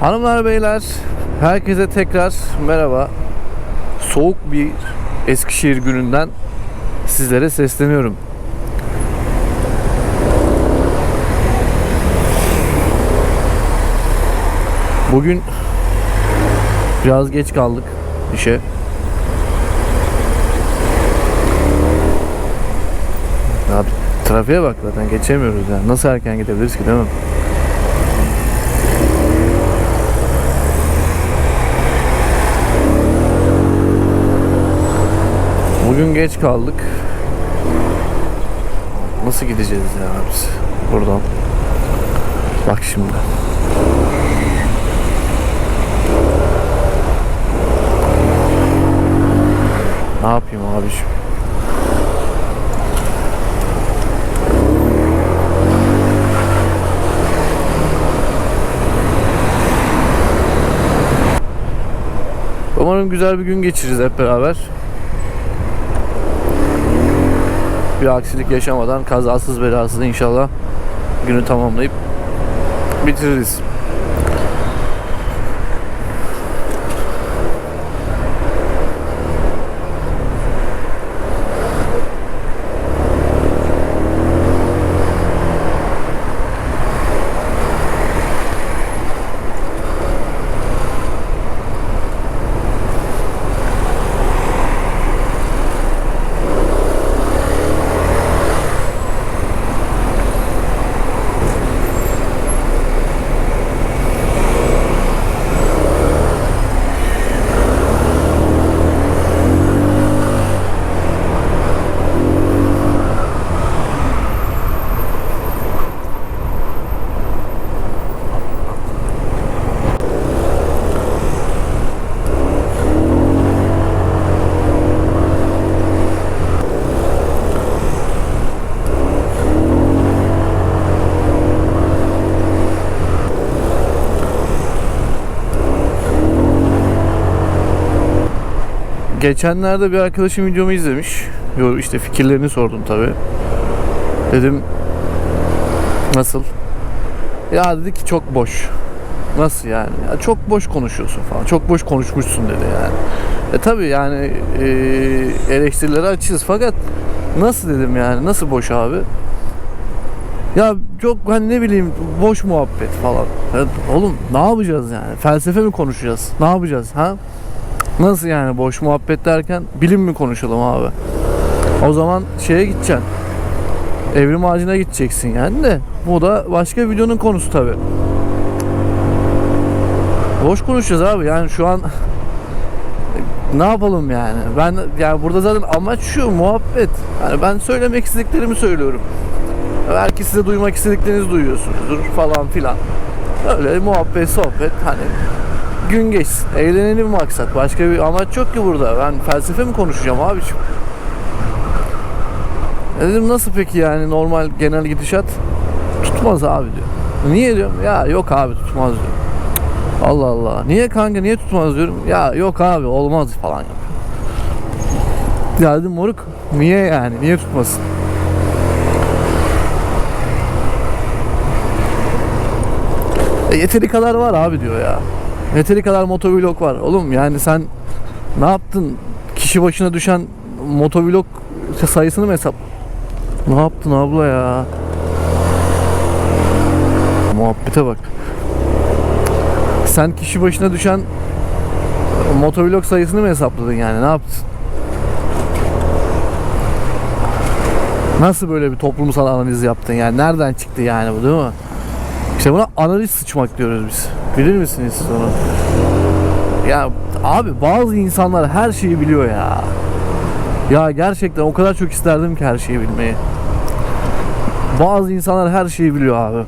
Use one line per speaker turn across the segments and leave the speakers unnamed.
Hanımlar beyler herkese tekrar merhaba. Soğuk bir Eskişehir gününden sizlere sesleniyorum. Bugün biraz geç kaldık işe. Abi trafiğe bak zaten geçemiyoruz yani. Nasıl erken gidebiliriz ki değil mi? Bugün geç kaldık. Nasıl gideceğiz ya biz buradan? Bak şimdi. Ne yapayım abiciğim? Umarım güzel bir gün geçiririz hep beraber. Bir aksilik yaşamadan kazasız belasız inşallah günü tamamlayıp bitiririz. Geçenlerde bir arkadaşım videomu izlemiş. İşte fikirlerini sordum tabi. Dedim nasıl? Ya dedi ki çok boş. Nasıl yani? Ya çok boş konuşuyorsun falan. Çok boş konuşmuşsun dedi yani. E tabi yani e, eleştirilere açığız fakat nasıl dedim yani? Nasıl boş abi? Ya çok hani ne bileyim boş muhabbet falan. Ya oğlum ne yapacağız yani? Felsefe mi konuşacağız? Ne yapacağız ha? Nasıl yani boş muhabbet derken bilim mi konuşalım abi? O zaman şeye gideceksin. Evrim ağacına gideceksin yani de. Bu da başka videonun konusu tabi. Boş konuşacağız abi yani şu an ne yapalım yani? Ben yani burada zaten amaç şu muhabbet. Yani ben söylemek istediklerimi söylüyorum. Belki size duymak istediklerinizi duyuyorsunuzdur falan filan. Öyle muhabbet sohbet hani gün geçsin. Eğlenelim maksat. Başka bir amaç yok ki burada. Ben felsefe mi konuşacağım abiciğim? E Dedim nasıl peki yani normal genel gidişat? Tutmaz abi diyor. Niye diyorum? Ya yok abi tutmaz diyor. Allah Allah. Niye kanka niye tutmaz diyorum. Ya yok abi olmaz falan yapıyor. Ya dedim moruk niye yani niye tutmasın? E yeteri kadar var abi diyor ya. Yeteri kadar motovlog var. Oğlum yani sen ne yaptın? Kişi başına düşen motovlog sayısını mı hesap? Ne yaptın abla ya? Muhabbete bak. Sen kişi başına düşen motovlog sayısını mı hesapladın yani? Ne yaptın? Nasıl böyle bir toplumsal analiz yaptın yani? Nereden çıktı yani bu değil mi? İşte buna analiz sıçmak diyoruz biz. Bilir misiniz siz onu? Ya abi bazı insanlar her şeyi biliyor ya. Ya gerçekten o kadar çok isterdim ki her şeyi bilmeyi. Bazı insanlar her şeyi biliyor abi.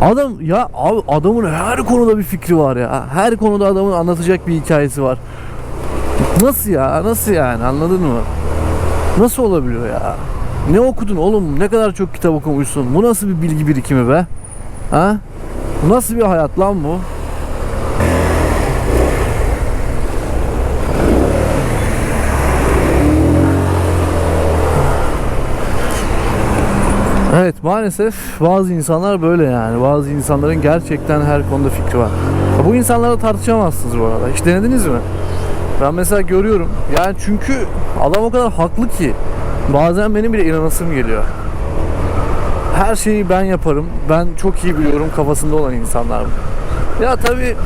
Adam ya abi adamın her konuda bir fikri var ya. Her konuda adamın anlatacak bir hikayesi var. Nasıl ya? Nasıl yani? Anladın mı? Nasıl olabiliyor ya? Ne okudun oğlum? Ne kadar çok kitap okumuşsun? Bu nasıl bir bilgi birikimi be? Ha? Bu nasıl bir hayat lan bu? Evet maalesef bazı insanlar böyle yani. Bazı insanların gerçekten her konuda fikri var. Bu insanlarla tartışamazsınız bu arada. Hiç denediniz mi? Ben mesela görüyorum. Yani çünkü adam o kadar haklı ki bazen benim bile inanasım geliyor. Her şeyi ben yaparım. Ben çok iyi biliyorum kafasında olan insanlar. Ya tabii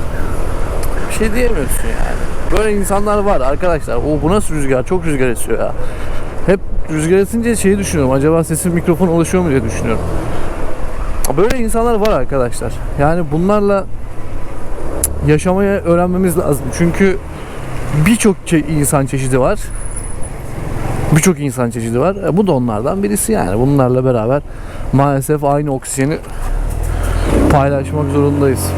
bir şey diyemiyorsun yani. Böyle insanlar var arkadaşlar. O bu nasıl rüzgar? Çok rüzgar esiyor ya. Hep rüzgar esince şeyi düşünüyorum. Acaba sesim mikrofon ulaşıyor mu diye düşünüyorum. Böyle insanlar var arkadaşlar. Yani bunlarla yaşamaya öğrenmemiz lazım. Çünkü birçok insan çeşidi var. Birçok insan çeşidi var. E, bu da onlardan birisi yani. Bunlarla beraber maalesef aynı oksijeni paylaşmak zorundayız.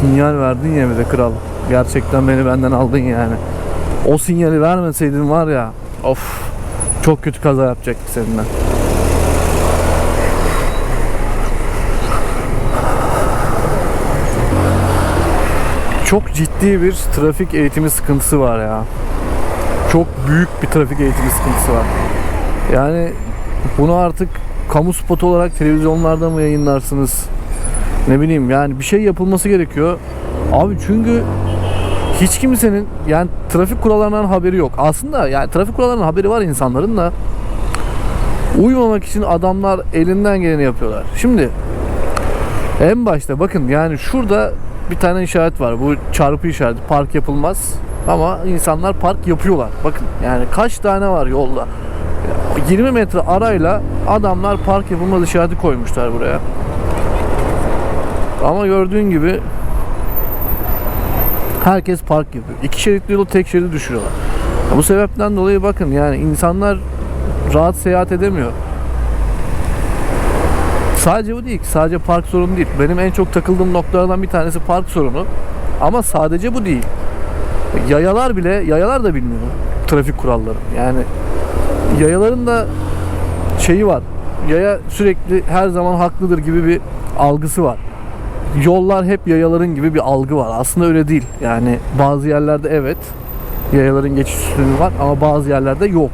Sinyal verdin ya bir de kral. Gerçekten beni benden aldın yani. O sinyali vermeseydin var ya of çok kötü kaza yapacaktık seninle. Çok ciddi bir trafik eğitimi sıkıntısı var ya. Çok büyük bir trafik eğitimi sıkıntısı var. Yani bunu artık kamu spotu olarak televizyonlarda mı yayınlarsınız? Ne bileyim yani bir şey yapılması gerekiyor. Abi çünkü hiç kimsenin yani trafik kurallarından haberi yok. Aslında yani trafik kurallarından haberi var insanların da uymamak için adamlar elinden geleni yapıyorlar. Şimdi en başta bakın yani şurada bir tane işaret var. Bu çarpı işareti. Park yapılmaz. Ama insanlar park yapıyorlar. Bakın yani kaç tane var yolda. 20 metre arayla adamlar park yapılmaz işareti koymuşlar buraya. Ama gördüğün gibi herkes park yapıyor. İki şeritli yolu tek şeridi düşürüyorlar. Bu sebepten dolayı bakın yani insanlar rahat seyahat edemiyor. Sadece bu değil. Sadece park sorunu değil. Benim en çok takıldığım noktalardan bir tanesi park sorunu. Ama sadece bu değil. Yayalar bile, yayalar da bilmiyor trafik kuralları. Yani yayaların da şeyi var. Yaya sürekli her zaman haklıdır gibi bir algısı var. Yollar hep yayaların gibi bir algı var. Aslında öyle değil. Yani bazı yerlerde evet yayaların geçiş üstünlüğü var ama bazı yerlerde yok.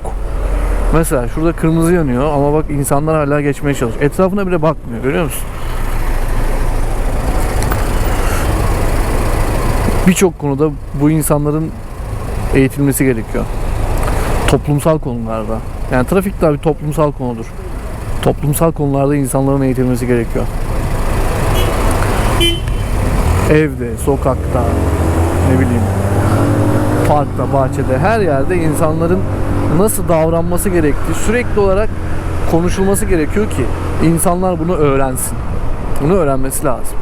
Mesela şurada kırmızı yanıyor ama bak insanlar hala geçmeye çalışıyor. Etrafına bile bakmıyor görüyor musun? Birçok konuda bu insanların eğitilmesi gerekiyor. Toplumsal konularda. Yani trafik de bir toplumsal konudur. Toplumsal konularda insanların eğitilmesi gerekiyor. Evde, sokakta, ne bileyim, parkta, bahçede, her yerde insanların nasıl davranması gerektiği sürekli olarak konuşulması gerekiyor ki insanlar bunu öğrensin. Bunu öğrenmesi lazım.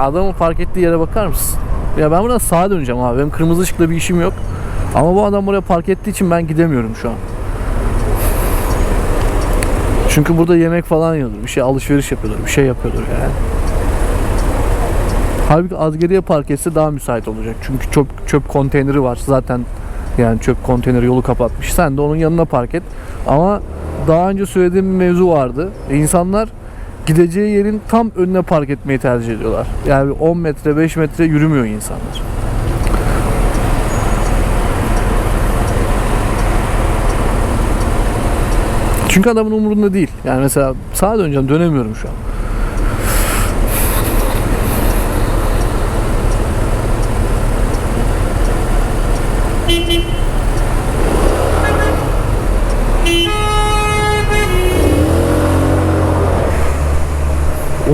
Adamın park ettiği yere bakar mısın? Ya ben buradan sağa döneceğim abi. Benim kırmızı ışıkla bir işim yok. Ama bu adam buraya park ettiği için ben gidemiyorum şu an. Çünkü burada yemek falan yiyordur. Bir şey alışveriş yapıyordur. Bir şey yapıyordur yani. Halbuki az geriye park etse daha müsait olacak. Çünkü çöp, çöp konteyneri var. Zaten yani çöp konteyneri yolu kapatmış. Sen de onun yanına park et. Ama daha önce söylediğim bir mevzu vardı. E insanlar gideceği yerin tam önüne park etmeyi tercih ediyorlar. Yani 10 metre 5 metre yürümüyor insanlar. Çünkü adamın umurunda değil. Yani mesela sağa döneceğim dönemiyorum şu an.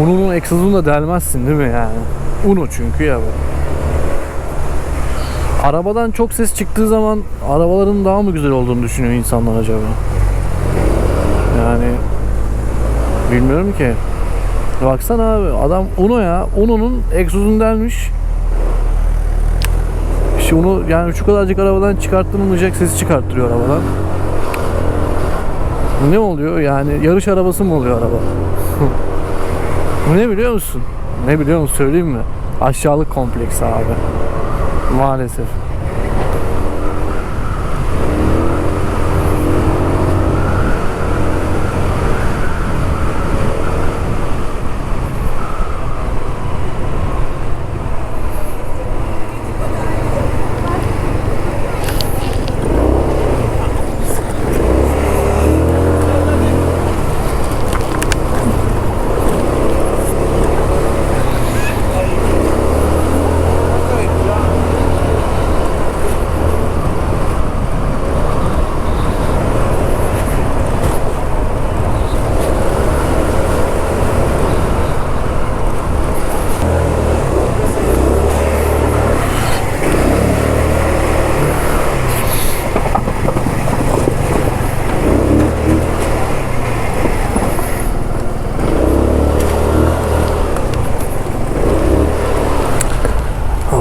Ununun egzozunu da delmezsin değil mi yani? Unu çünkü ya bu. Arabadan çok ses çıktığı zaman arabaların daha mı güzel olduğunu düşünüyor insanlar acaba? Yani bilmiyorum ki. Baksana abi adam Uno ya. Uno'nun egzozunu delmiş. İşte onu yani şu kadarcık arabadan çıkarttırılmayacak sesi çıkarttırıyor arabadan. Ne oluyor yani yarış arabası mı oluyor araba? Ne biliyor musun? Ne biliyor musun söyleyeyim mi? Aşağılık kompleksi abi. Maalesef.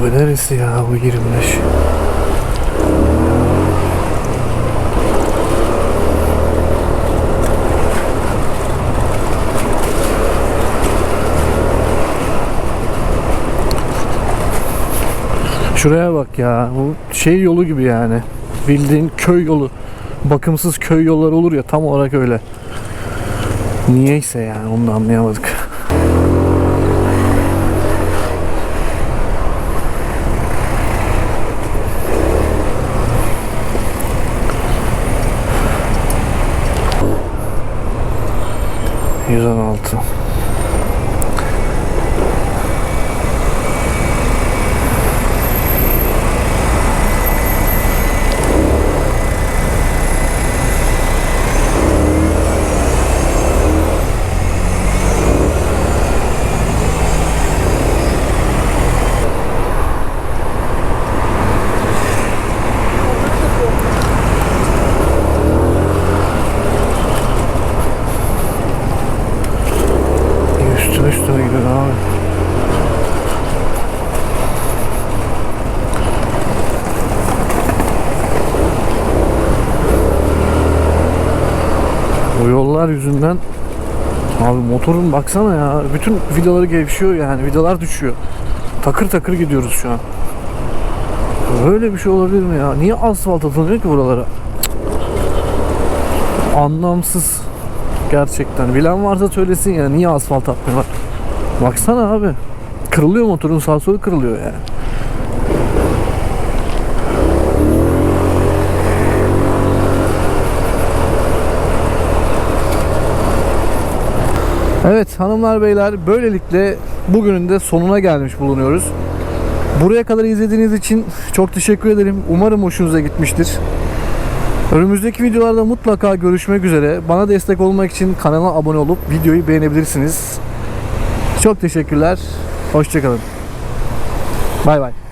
Abi neresi ya bu 25? Şuraya bak ya. Bu şey yolu gibi yani. Bildiğin köy yolu. Bakımsız köy yolları olur ya tam olarak öyle. Niyeyse yani onu da anlayamadık. 116 Yollar yüzünden Abi motorun baksana ya bütün vidaları gevşiyor yani vidalar düşüyor. Takır takır gidiyoruz şu an. Böyle bir şey olabilir mi ya? Niye asfalt atılmıyor ki buralara? Cık. Anlamsız. Gerçekten. Bilen varsa söylesin ya niye asfalt atmıyorlar? Baksana abi. Kırılıyor motorun sağ solu kırılıyor yani. Evet hanımlar beyler böylelikle bugünün de sonuna gelmiş bulunuyoruz. Buraya kadar izlediğiniz için çok teşekkür ederim. Umarım hoşunuza gitmiştir. Önümüzdeki videolarda mutlaka görüşmek üzere. Bana destek olmak için kanala abone olup videoyu beğenebilirsiniz. Çok teşekkürler. Hoşçakalın. Bay bay.